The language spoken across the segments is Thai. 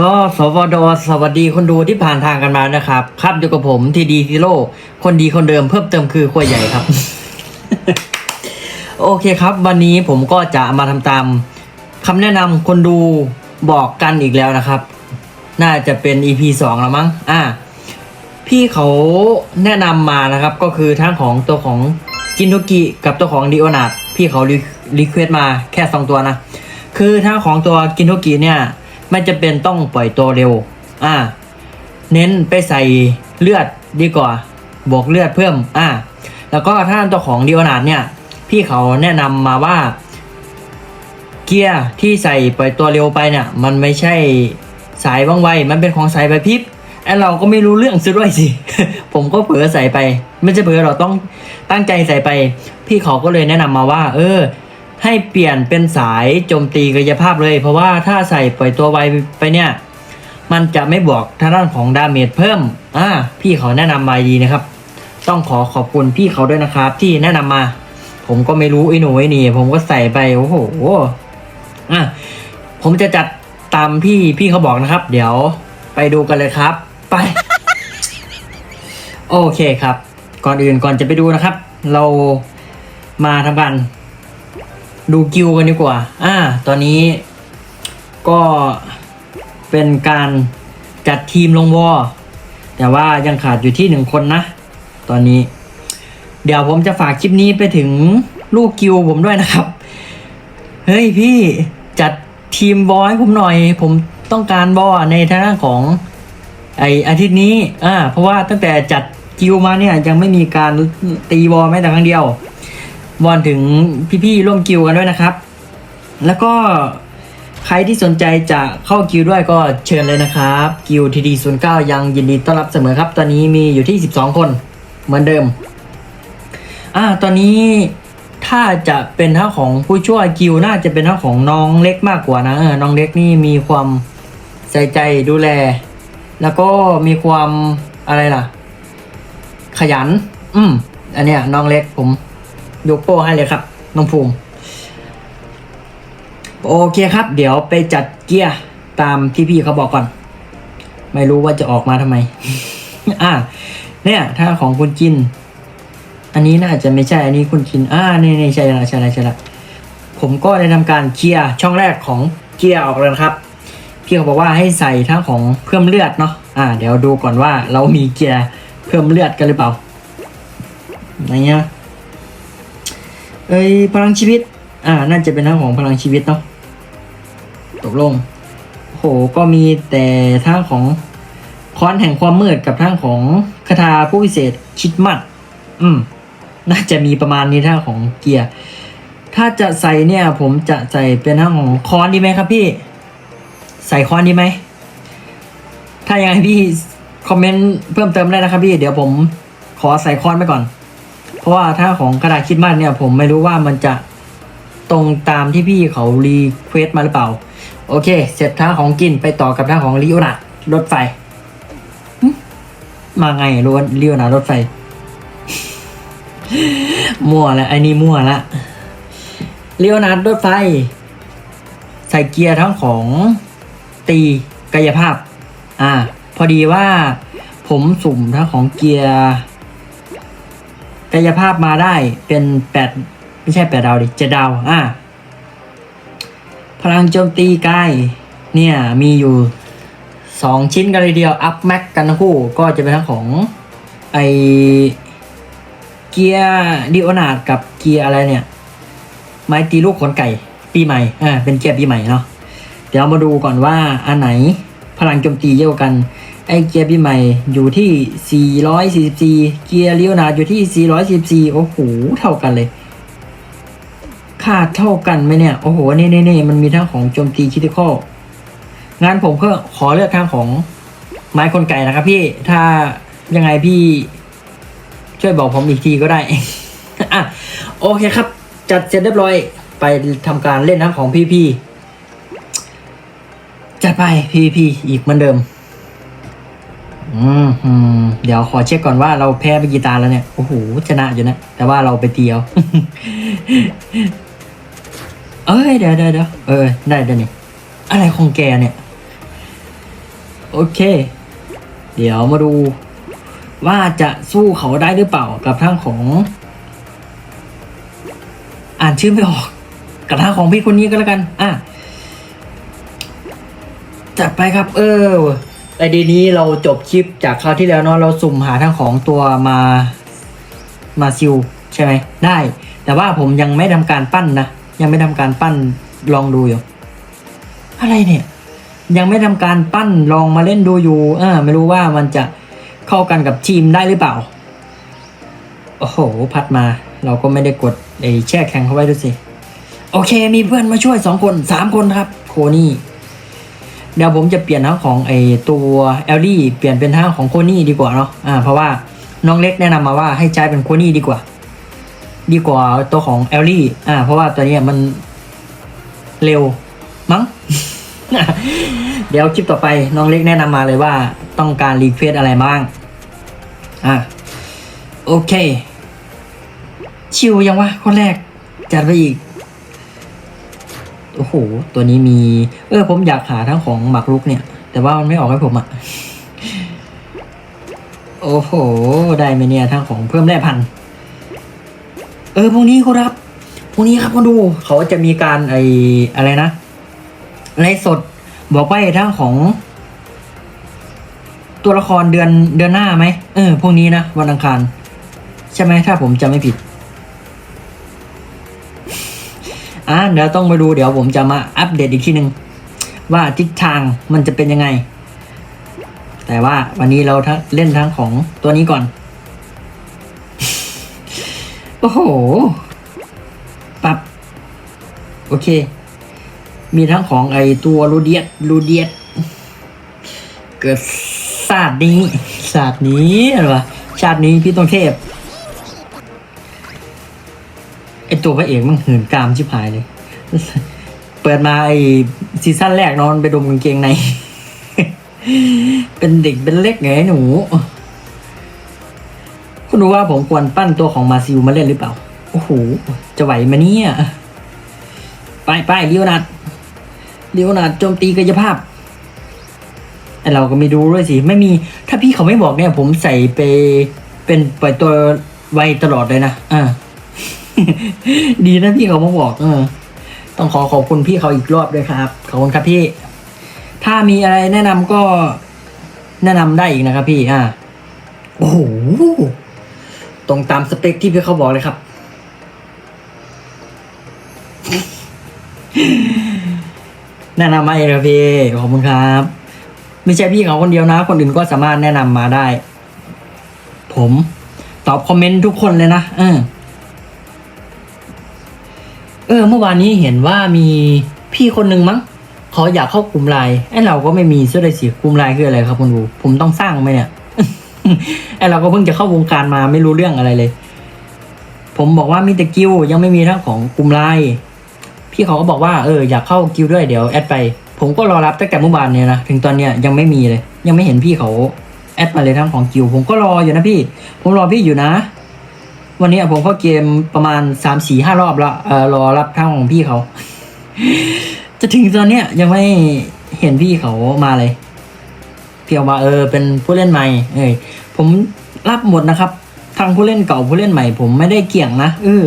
ก็สวดสวัสดีคนดูที่ผ่านทางกันมานะครับ ครับอยู่กับผมทีดีซีโร่คนดีคนเดิมเพิ่มเติมคือควยใหญ่ครับ โอเคครับ วันนี้ผมก็จะมาทำตามคำแนะนำคนดูบอกกันอีกแล้วนะครับ น่าจะเป็น EP สองแล้วมั้ง อ่า พี่เขาแนะนำมานะครับ ก็คือทั้งของตัวของจินโทกิกับตัวของดิโอนาดพี่เขารีเควสมาแค่สองตัวนะ คือทั้งของตัวกินโทกิเนี่ย ไม่จะเป็นต้องปล่อยตัวเร็ว อ่า เน้นไปใส่เลือดดีกว่า บวกเลือดเพิ่ม อ่า แล้วก็ถ้าตัวของดิโอนาดเนี่ย พี่เขาแนะนำมาว่า เกียร์ที่ใส่ปล่อยตัวเร็วไปเนี่ย มันไม่ใช่สายว่องไว มันเป็นของสายไฟพริบไอเราก็ไม่รู้เรื่องซะด้วยสิ ผมก็เผลอใส่ไป ไม่ใช่เผลอเราต้องตั้งใจใส่ไป พี่เขาก็เลยแนะนำมาว่า เออ ให้เปลี่ยนเป็นสายโจมตีกายภาพเลย เพราะว่าถ้าใส่ปล่อยตัวไวไปเนี่ย มันจะไม่บวกทางด้านของดาเมจเพิ่มอ่าพี่เขาแนะนำมาดีนะครับ ต้องขอขอบคุณพี่เขาด้วยนะครับ ที่แนะนำมา ผมก็ไม่รู้ไอ้หนูไอ้นี่ผมก็ใส่ไปโอ้โหอะผมจะจัดตามพี่พี่เขาบอกนะครับ เดี๋ยวไปดูกันเลยครับ ไป โอเคครับ ก่อนอื่นก่อนจะไปดูนะครับ เรามาทำการ ดูกิวกันดีกว่า อ่า ตอนนี้ก็เป็นการจัดทีมลงวอแต่ว่ายังขาดอยู่ที่หนึ่งคนนะ ตอนนี้ เดี๋ยวผมจะฝากคลิปนี้ไปถึงลูกกิวผมด้วยนะครับ เฮ้ยพี่จัดทีมบอลให้ผมหน่อย ผมต้องการบอลในทางด้านของไออาทิตย์นี้ อ่า เพราะว่าตั้งแต่จัดกิวมาเนี่ยยังไม่มีการตีบอลแม้แต่ครั้งเดียว วอนถึงพี่ๆร่วมกิวกันด้วยนะครับ แล้วก็ใครที่สนใจจะเข้ากิวด้วยก็เชิญเลยนะครับ กิวทีดีศูนย์เก้ายังยินดีต้อนรับเสมอครับ ตอนนี้มีอยู่ที่ 12 คนเหมือนเดิม อ่า ตอนนี้ถ้าจะเป็นท่าของผู้ช่วยกิวน่าจะเป็นท่าของน้องเล็กมากกว่านะ น้องเล็กนี่มีความใส่ใจดูแล แล้วก็มีความอะไรล่ะ ขยัน อืม อันเนี้ยน้องเล็กผม ยกโป้ให้เลยครับน้องภูมิโอเคครับ เดี๋ยวไปจัดเกียร์ตามที่พี่เขาบอกก่อน ไม่รู้ว่าจะออกมาทำไม อ่า เนี่ย ถ้าของคุณจิน อันนี้น่าจะไม่ใช่ อันนี้คุณจิน อ่านี่นี่ใช่ละใช่ละใช่ละ ผมก็ได้ทำการเคลียร์ช่องแรกของเกียร์ออกแล้วครับ พี่เขาบอกว่าให้ใส่ทั้งของเพิ่มเลือดเนาะ อ่า เดี๋ยวดูก่อนว่าเรามีเกียร์เพิ่มเลือดกันหรือเปล่า ไหนเงี้ย เอ้ยพลังชีวิต อ่า น่าจะเป็นทั้งของพลังชีวิตเนาะตกลงโหก็มีแต่ทั้งของค้อนแห่งความมืดกับทั้งของคาถาผู้พิเศษคิดมัดอืม น่าจะมีประมาณนี้ทั้งของเกียร์ ถ้าจะใส่เนี่ย ผมจะใส่เป็นทั้งของค้อนดีไหมครับพี่ ใส่ค้อนดีไหม ถ้ายังไงพี่คอมเมนต์เพิ่มเติมได้นะครับพี่ เดี๋ยวผมขอใส่ค้อนไปก่อน ราะว่าถ้าของกระดาษคิดมัดเนี่ย ผมไม่รู้ว่ามันจะตรงตามที่พี่เขารีเควสมาหรือเปล่า โอเค เสร็จท่าของกินไปต่อกับท่าของลิโอนาร์ดรถไฟ มาไงรถลิโอนาร์ดรถไฟ มั่วแล้วไอ้นี่มั่วละลิโอนาร์ดรถไฟ ใส่เกียร์ทั้งของตีกายภาพ อ่า พอดีว่าผมสุ่มทั้งของเกียร์ กายภาพมาได้เป็นแปดไม่ใช่แปดดาวดิเจ็ดดาวอ่าพลังโจมตีกายเนี่ยมีอยู่สองชิ้นกันเลยเดียว อัพแม็กกันทั้งคู่ก็จะเป็นทั้งของไอเกียร์ดิโอนาดกับเกียร์อะไรเนี่ย ไม้ตีลูกขนไก่ ปีใหม่อ่าเป็นเกียร์ปีใหม่เนาะเดี๋ยวมาดูก่อนว่าอันไหนพลังโจมตีเยอะกว่ากัน ไอเกียร์ปีใหม่อยู่ที่ 444 เกียร์เลิโอนาอยู่ที่444โอ้โห เท่ากันเลย ค่าเท่ากันไหมเนี่ย โอ้โหนี่นี่นี่มันมีทั้งของโจมตีคิติคอลงานผมก็ขอเลือกทางของไม้คนไก่นะครับพี่ ถ้ายังไงพี่ช่วยบอกผมอีกทีก็ได้ อะ โอเคครับ จัดเสร็จเรียบร้อย ไปทำการเล่นทั้งของพี่พี่จัดไปพี่พี่อีกเหมือนเดิม อืมอืมเดี๋ยวขอเช็คก่อนว่าเราแพ้ไปกี่ตาแล้วเนี่ย โอ้โห ชนะอยู่นะ แต่ว่าเราไปเตียว เอ้ย เดี๋ยวเดี๋ยวเดี๋ยวเออ ได้เดี๋ยวนี้อะไรของแกเนี่ย โอเค เดี๋ยวมาดู ว่าจะสู้เขาได้หรือเปล่ากับทางของ อ่านชื่อไม่ออก กับทางของพี่คนนี้ก็แล้วกัน อะจัดไปครับ เออ ไอเดียนี้เราจบคลิปจากคราวที่แล้วเนาะเราสุ่มหาทางของตัวมามาซิลใช่ไหมได้ แต่ว่าผมยังไม่ทำการปั้นนะ ยังไม่ทำการปั้นลองดูอยู่ อะไรเนี่ย ยังไม่ทำการปั้นลองมาเล่นดูอยู่เออไม่รู้ว่ามันจะเข้ากันกับทีมได้หรือเปล่า โอ้โห พัดมา เราก็ไม่ได้กดไอ้แช่แข็งเข้าไว้ด้วยสิ โอเค มีเพื่อนมาช่วยสองคนสามคนครับ โคนี่ เดี๋ยวผมจะเปลี่ยนทั้งของไอตัวเอลลี่เปลี่ยนเป็นทั้งของโคนี่ดีกว่าเนาะอ่าเพราะว่าน้องเล็กแนะนำมาว่าให้ใช้เป็นโคนี่ดีกว่า ดีกว่าตัวของเอลลี่อ่าเพราะว่าตัวนี้มันเร็วมั้งเดี๋ยวคลิปต่อไปน้องเล็กแนะนำมาเลยว่าต้องการรีเควสอะไรบ้างอะโอเค ชิวยังวะคนแรกจัดไปอีก โอ้โห ตัวนี้มี เออผมอยากหาทั้งของหมักลุกเนี่ย แต่ว่ามันไม่ออกให้ผมอะโอ้โห ได้ไหมเนี่ยทั้งของเพิ่มแร่พันธุ์เออพวกนี้ครับ พวกนี้ครับมาดู เขาจะมีการไออะไรนะไลฟ์สดบอกไปทั้งของ ตัวละครเดือนเดือนหน้าไหมเออพวกนี้นะวันอังคาร ใช่ไหมถ้าผมจำไม่ผิด อ่าเดี๋ยวต้องมาดูเดี๋ยวผมจะมาอัปเดตอีกทีหนึ่งว่าทิศทางมันจะเป็นยังไง แต่ว่าวันนี้เราทั้งเล่นทั้งของตัวนี้ก่อน โอ้โหปรับโอเค มีทั้งของไอตัวรูเดียตรูเดียตเกิดศาสตร์นี้ศาสตร์นี้อะไรวะชาตินี้พี่ต้องเทพ ไอตัวพระเอกมันหืนกามชิบหายเลย เปิดมาไอซีซั่นแรกนอนไปดมกางเกงใน เป็นเด็กเป็นเล็กไงหนู คุณรู้ว่าผมควรปั้นตัวของมาซิลมาเล่นหรือเปล่า โอ้โห จะไหวไหมเนี่ย ไปไปเลียวนัดเลียวนัดโจมตีกายภาพไอเราก็ไม่ดูด้วยสิ ไม่มี ถ้าพี่เขาไม่บอกเนี่ย ผมใส่ไปเป็นปล่อยตัวไวตลอดเลยนะอ่า ดีนะพี่เขามาบอกเออ ต้องขอขอบคุณพี่เขาอีกรอบด้วยครับ ขอบคุณครับพี่ ถ้ามีอะไรแนะนำก็แนะนำได้อีกนะครับพี่อ่าโอ้โหตรงตามสเปคที่พี่เขาบอกเลยครับ แนะนำมาเองครับพี่ขอบคุณครับ ไม่ใช่พี่เขาคนเดียวนะ คนอื่นก็สามารถแนะนำมาได้ ผมตอบคอมเมนต์ทุกคนเลยนะเออ เออ เมื่อวานนี้เห็นว่ามีพี่คนหนึ่งมั้งเขาอยากเข้ากลุ่มไลน์ไอ้เราก็ไม่มีเสื้อเลยสิกลุ่มไลน์คืออะไรครับคุณดูผมต้องสร้างไหมเนี่ยไอ้เราก็เพิ่งจะเข้าวงการมาไม่รู้เรื่องอะไรเลย ผมบอกว่ามีแต่กิวยังไม่มีทั้งของกลุ่มไลน์พี่เขาก็บอกว่าเอออยากเข้ากิวด้วยเดี๋ยวแอดไป ผมก็รอรับตั้งแต่เมื่อวานเนี่ยนะถึงตอนเนี้ยยังไม่มีเลย ยังไม่เห็นพี่เขาแอดมาเลยทั้งของกิวผมก็รออยู่นะพี่ ผมรอพี่อยู่นะ วันนี้ผมเข้าเกมประมาณสามสี่ห้ารอบแล้วเออรอรับทางของพี่เขา จะถึงตอนเนี้ยยังไม่เห็นพี่เขามาเลย เพียงว่าเออ เป็นผู้เล่นใหม่ เอ้ยผมรับหมดนะครับ ทางผู้เล่นเก่าผู้เล่นใหม่ ผมไม่ได้เกี่ยงนะเออ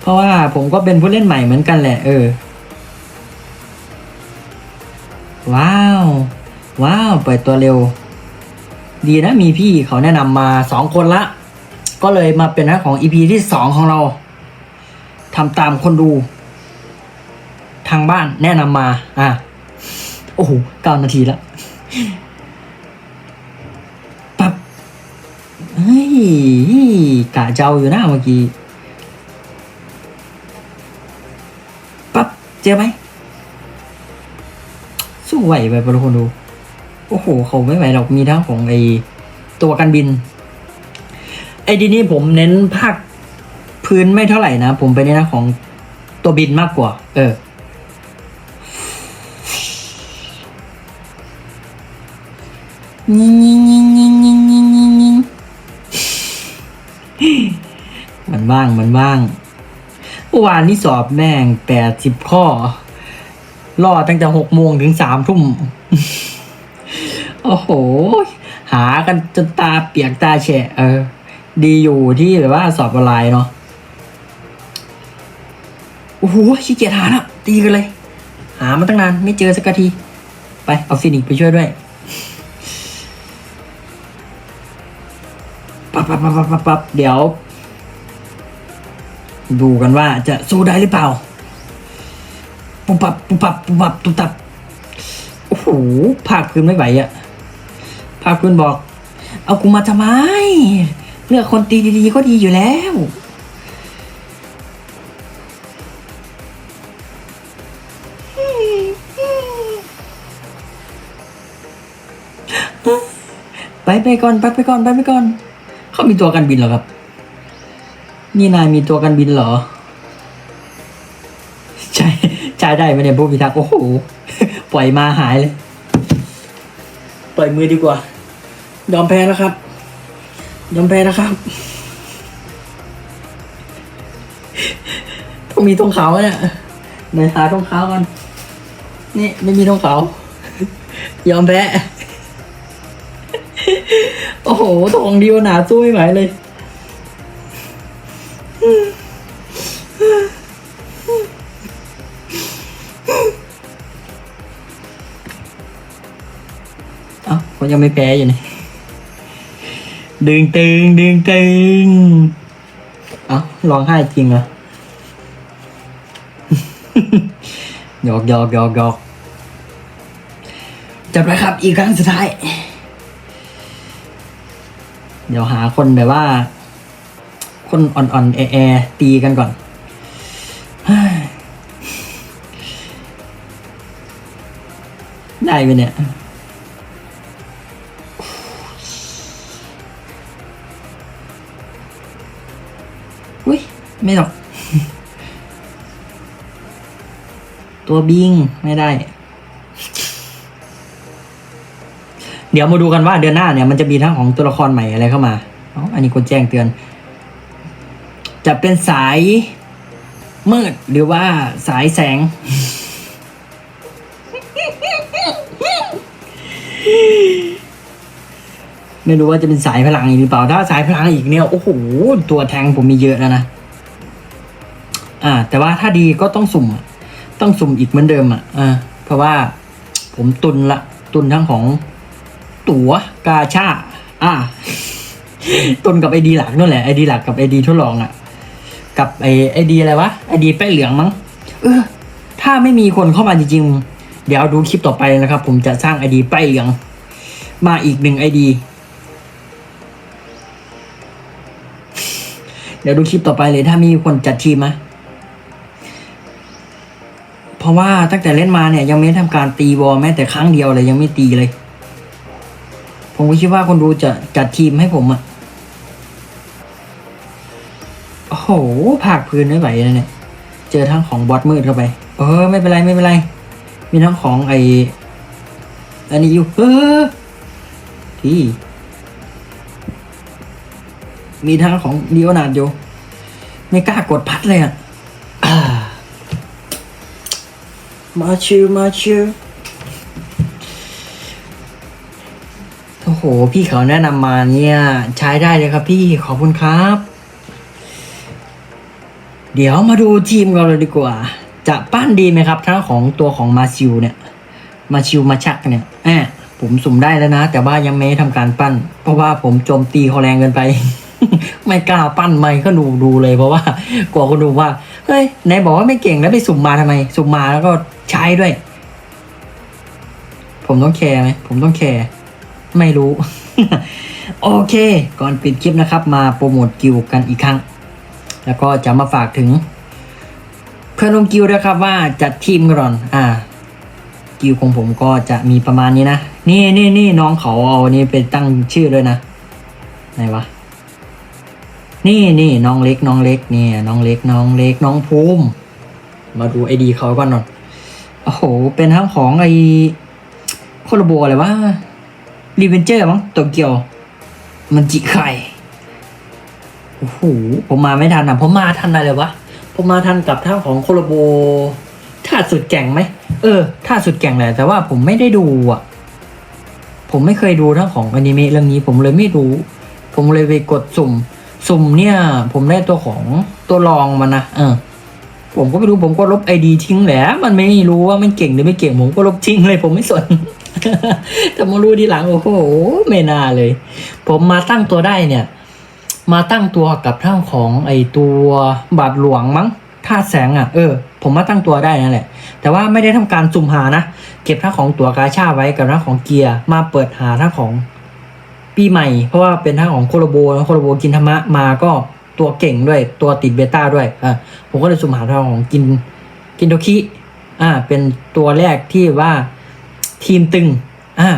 เพราะว่าผมก็เป็นผู้เล่นใหม่เหมือนกันแหละ เออ ว้าว ว้าวเปิดตัวเร็ว ดีนะมีพี่เขาแนะนำมาสองคนละ ก็เลยมาเป็นหน้าของ EP ที่สองของเราทำตามคนดู ทางบ้านแนะนำมา อะ โอ้โหเก้านาทีแล้วปับเฮ้ยกะเจ้าอยู่นะเมื่อกี้ปับเจอไหมสู้ไหวไปปะทุกคนดู โอ้โหเขาไม่ไหวหรอกมีทั้งของไอตัวกันบิน ไอ้ดีนี้ผมเน้นภาคพื้นไม่เท่าไหร่นะ ผมไปเน้นของตัวบินมากกว่า เออยิงยิงยิงยิงยิงยิงยิงยิงมันว่างมันว่างเมื่อวานนี่สอบแม่งแปดสิบข้อ รอตั้งแต่หกโมงถึงสามทุ่ม โอ้โห หากันจนตาเปียกตาแฉะเออ ดีอยู่ที่แบบว่าสอบออนไลน์เนาะโอ้โหขี้เกียจหาแล้วตีกันเลย หามาตั้งนานไม่เจอสักที ไปเอาฟินิกไปช่วยด้วยปับปับปับปับปับปับเดี๋ยว ดูกันว่าจะสู้ได้หรือเปล่า ปุ๊บปับปุ๊บปับปุ๊บปับตุบตับ โอ้โหภาคพื้นไม่ไหวอะภาคพื้นบอก เอากูมาทำไม เลือกคนตีดีๆก็ดีอยู่แล้ว ไปไปก่อนไปไปก่อนไปไปก่อน เขามีตัวกันบินเหรอครับ นี่นายมีตัวกันบินเหรอ ใช่ใช้ได้ไหมเนี่ยผู้พิทักษ์โอ้โห ปล่อยมาหายเลย ปล่อยมือดีกว่า ยอมแพ้แล้วครับ ยอมแพ้แล้วครับต้องมีทองขาเนี่ยในหาทองขากันนี่ไม่มีทองขา ยอมแพ้ โอ้โหทองเดียวหนาสู้ไม่ไหวเลย อ้าเขายังไม่แพ้อยู่นี่ดึงตึงดึงตึงเอ้าร้องไห้จริงเหรอหยอกหยอกหยอกหยอกจับไปครับ อีกครั้งสุดท้าย เดี๋ยวหาคนแบบว่า คนอ่อนๆแอๆตีกันก่อนได้ไหมเนี่ย ไม่หรอก ตัวบิงไม่ได้ เดี๋ยวมาดูกันว่าเดือนหน้าเนี่ยมันจะมีทั้งของตัวละครใหม่อะไรเข้ามาอ๋ออันนี้คนแจ้งเตือน จะเป็นสายมืดหรือว่าสายแสง ไม่รู้ว่าจะเป็นสายพลังอีกหรือเปล่า ถ้าสายพลังอีกเนี่ย โอ้โห ตัวแทงผมมีเยอะแล้วนะ อ่า แต่ว่าถ้าดีก็ต้องสุ่มอะต้องสุ่มอีกเหมือนเดิมอะอ่าเพราะว่าผมตุนละตุนทั้งของตั๋วกาชาดอ่าตุนกับไอดีหลักนั่นแหละไอดีหลักกับไอดีทดลองอะ กับไอไอดีอะไรวะไอดีแป้งเหลืองมั้งเออถ้าไม่มีคนเข้ามาจริงๆ เดี๋ยวดูคลิปต่อไปนะครับ ผมจะสร้างไอดีแป้งเหลือง มาอีกหนึ่งไอดีเดี๋ยวดูคลิปต่อไปเลยถ้ามีคนจัดทีมมา เพราะว่าตั้งแต่เล่นมาเนี่ยยังไม่ได้ทำการตีบอลแม้แต่ครั้งเดียวเลยยังไม่ตีเลย ผมก็คิดว่าคนดูจะจัดทีมให้ผมอะโอ้โหผากพื้นไม่ไหวเลยเนี่ย เจอทั้งของบอสมืดเข้าไป เออไม่เป็นไรไม่เป็นไร มีทั้งของไออันนี้อยู่เออที่มีทั้งของดีโอนาดอยู่ไม่กล้ากดพัดเลยอะอ่า มาชิวมาชิวโอ้โห พี่เขาแนะนำมาเนี่ย ใช้ได้เลยครับพี่ขอบคุณครับ เดี๋ยวมาดูทีมเราเลยดีกว่า จะปั้นดีไหมครับทั้งของตัวของมาชิวเนี่ย มาชิวมาชักเนี่ยแอบผมสุ่มได้แล้วนะ แต่ว่ายังไม่ทำการปั้น เพราะว่าผมโจมตีเขาแรงเกินไป ไม่กล้าปั้นไม่ก็ดูดูเลยเพราะว่ากลัวคนดูว่าเฮ้ยไหนบอกว่าไม่เก่งแล้วไปสุ่มมาทำไม สุ่มมาแล้วก็ ใช้ด้วย ผมต้องแคร์ไหมผมต้องแคร์ไม่รู้ โอเค ก่อนปิดคลิปนะครับ มาโปรโมทกิวกันอีกครั้ง แล้วก็จะมาฝากถึง เพื่อนร่วมกิวด้วยครับว่าจัดทีมกันก่อนอ่า กิวของผมก็จะมีประมาณนี้นะ นี่นี่นี่น้องเขาเอาอันนี้ไปตั้งชื่อด้วยนะไหนวะนี่นี่น้องเล็กน้องเล็กเนี่ยน้องเล็กน้องเล็กน้องภูมิมาดูไอดีเขาก่อนหน่อย โอ้โห เป็นทั้งของไอโคโลโบอะไรวะรีเวนเจอร์มั้งโตเกียว มันจิไข่โอ้โห ผมมาไม่ทันอะผมมาทันอะไรวะ ผมมาทันกับท่าของโคโลโบท่าสุดแก่งไหม เออท่าสุดแก่งแหละ แต่ว่าผมไม่ได้ดูอะ ผมไม่เคยดูทั้งของอนิเมะเรื่องนี้ ผมเลยไม่รู้ ผมเลยไปกดสุ่ม สุ่มเนี่ย ผมได้ตัวของตัวรองมันนะ เออ ผมก็ไม่รู้ผมก็ลบไอดีทิ้งแหละมันไม่รู้ว่ามันเก่งหรือไม่เก่งผมก็ลบทิ้งเลย ผมไม่สนแต่มารู้ทีหลังโอ้โหไม่น่าเลย ผมมาตั้งตัวได้เนี่ย มาตั้งตัวกับท่าของไอตัวบาทหลวงมั้งท่าแสงอะเออผมมาตั้งตัวได้นั่นแหละ แต่ว่าไม่ได้ทำการสุ่มหานะ เก็บท่าของตัวกาชาไว้กับท่าของเกียร์มาเปิดหาท่าของปีใหม่ เพราะว่าเป็นท่าของโคโลโบโคโลโบกินธรรมะมาก็ ตัวเก่งด้วยตัวติดเบต้าด้วยอะผมก็เลยสุ่มหาท่าของกินกินโทคิอ่าเป็นตัวแรกที่ว่าทีมตึงอ่า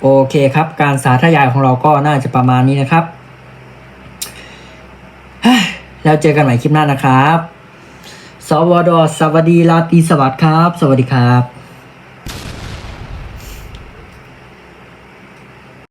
โอเคครับ การสาธยายของเราก็น่าจะประมาณนี้นะครับ แล้วเจอกันใหม่คลิปหน้านะครับ สวดสวัสดีราตรีสวัสดิ์ครับ สวัสดีครับ